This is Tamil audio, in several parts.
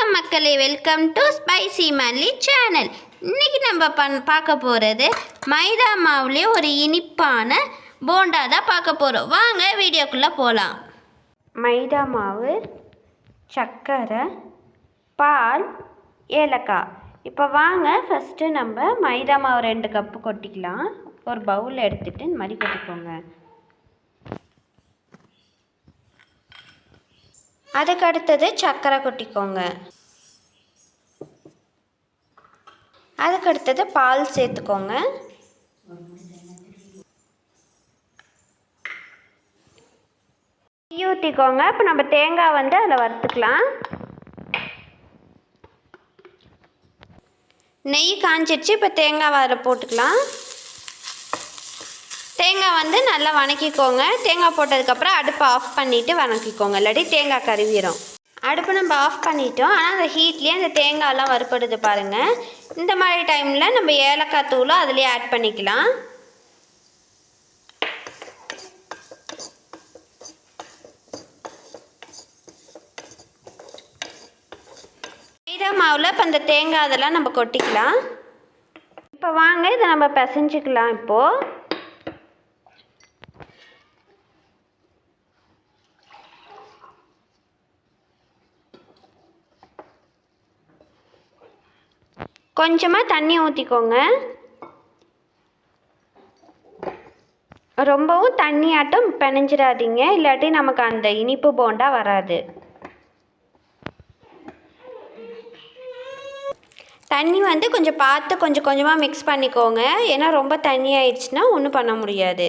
வணக்கம் மக்களே welcome to spicy Malli channel இன்றைக்கி நம்ம பண் பார்க்க போகிறது மைதா மாவுலேயே ஒரு இனிப்பான போண்டா தான் பார்க்க போகிறோம் வாங்க வீடியோக்குள்ளே போகலாம் மைதா மாவு சர்க்கரை பால் ஏலக்காய். இப்போ வாங்க ஃபஸ்ட்டு நம்ம மைதா மாவு ரெண்டு கப்பு கொட்டிக்கலாம். ஒரு பவுல் எடுத்துகிட்டு இந்த மாதிரி கொட்டிக்கோங்க. அதுக்கு அடுத்தது சர்க்கரை கொட்டிக்கோங்க. அதுக்கு அடுத்தது பால் சேர்த்துக்கோங்க. நெய் ஊற்றிக்கோங்க இப்போ நம்ம தேங்காய் வந்து அதில் வறுத்துக்கலாம். நெய் காஞ்சிடுச்சு இப்போ தேங்காய் அதில் போட்டுக்கலாம். தேங்காய் வந்து நல்லா வணக்கிக்கோங்க. தேங்காய் போட்டதுக்கப்புறம் அடுப்பை ஆஃப் பண்ணிவிட்டு வணக்கிக்கோங்க. இல்லாட்டி தேங்காய் கருவிடும் அடுப்பு நம்ம ஆஃப் பண்ணிட்டோம். ஆனால் அந்த ஹீட்லேயே அந்த தேங்காயெல்லாம் வறுப்படுது பாருங்கள் இந்த மாதிரி டைமில் நம்ம ஏலக்காய் தூளும் அதுலேயே ஆட் பண்ணிக்கலாம். மைதா மாவில் இப்போ அந்த தேங்காய் அதெல்லாம் நம்ம கொட்டிக்கலாம். இப்போ வாங்க இதை நம்ம பிசைஞ்சிக்கலாம் இப்போது கொஞ்சமாக தண்ணி ஊற்றிக்கோங்க ரொம்பவும் தண்ணியாட்டம் பிணைஞ்சிடாதீங்க இல்லாட்டி நமக்கு அந்த இனிப்பு போண்டா வராது. தண்ணி வந்து கொஞ்சம் பார்த்து கொஞ்சம் கொஞ்சமாக மிக்ஸ் பண்ணிக்கோங்க. ஏன்னா ரொம்ப தண்ணி ஆயிடுச்சுன்னா ஒன்றும் பண்ண முடியாது.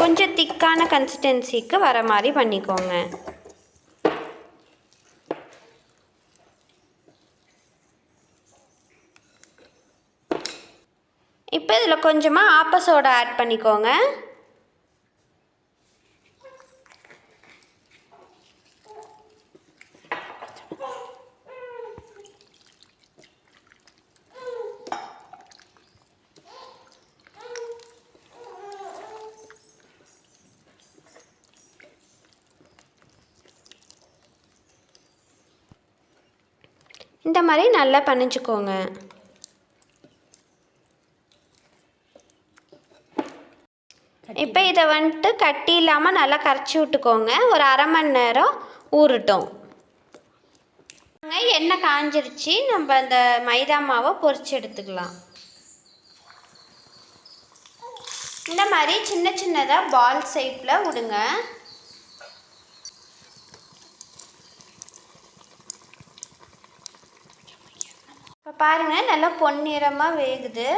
கொஞ்சம் திக்கான கன்சிஸ்டன்சிக்கு வர மாதிரி பண்ணிக்கோங்க. இப்போ இதில் கொஞ்சமாக ஆப்பசோடா ஆட் பண்ணிக்கோங்க. இந்த மாதிரி நல்லா பண்ணிச்சுக்கோங்க இப்போ இதை வந்துட்டு கட்டி இல்லாமல் நல்லா கரைச்சி விட்டுக்கோங்க. ஒரு அரை மணி நேரம் ஊறட்டும். எண்ணெய் காஞ்சிருச்சு. நம்ம அந்த மைதா மாவை பொறிச்சு எடுத்துக்கலாம். இந்த மாதிரி சின்ன சின்னதாக பால் ஷேப்பில் விடுங்க இப்போ பாருங்கள் நல்லா பொன்னிறமாக வேகுது.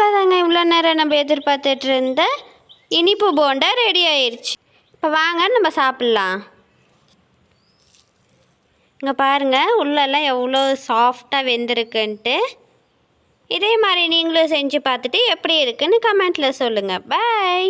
அவ்வளோதாங்க இவ்வளோ நேரம் நம்ம எதிர்பார்த்துட்டு இருந்த இனிப்பு போண்டா ரெடி ஆயிடுச்சு இப்போ வாங்க நம்ம சாப்பிட்லாம். இங்கே பாருங்கள் உள்ளெல்லாம் எவ்வளோ சாஃப்டாக வெந்திருக்குன்ட்டு. இதே மாதிரி நீங்களும் செஞ்சு பார்த்துட்டு எப்படி இருக்குன்னு கமெண்ட்டில் சொல்லுங்கள் பாய்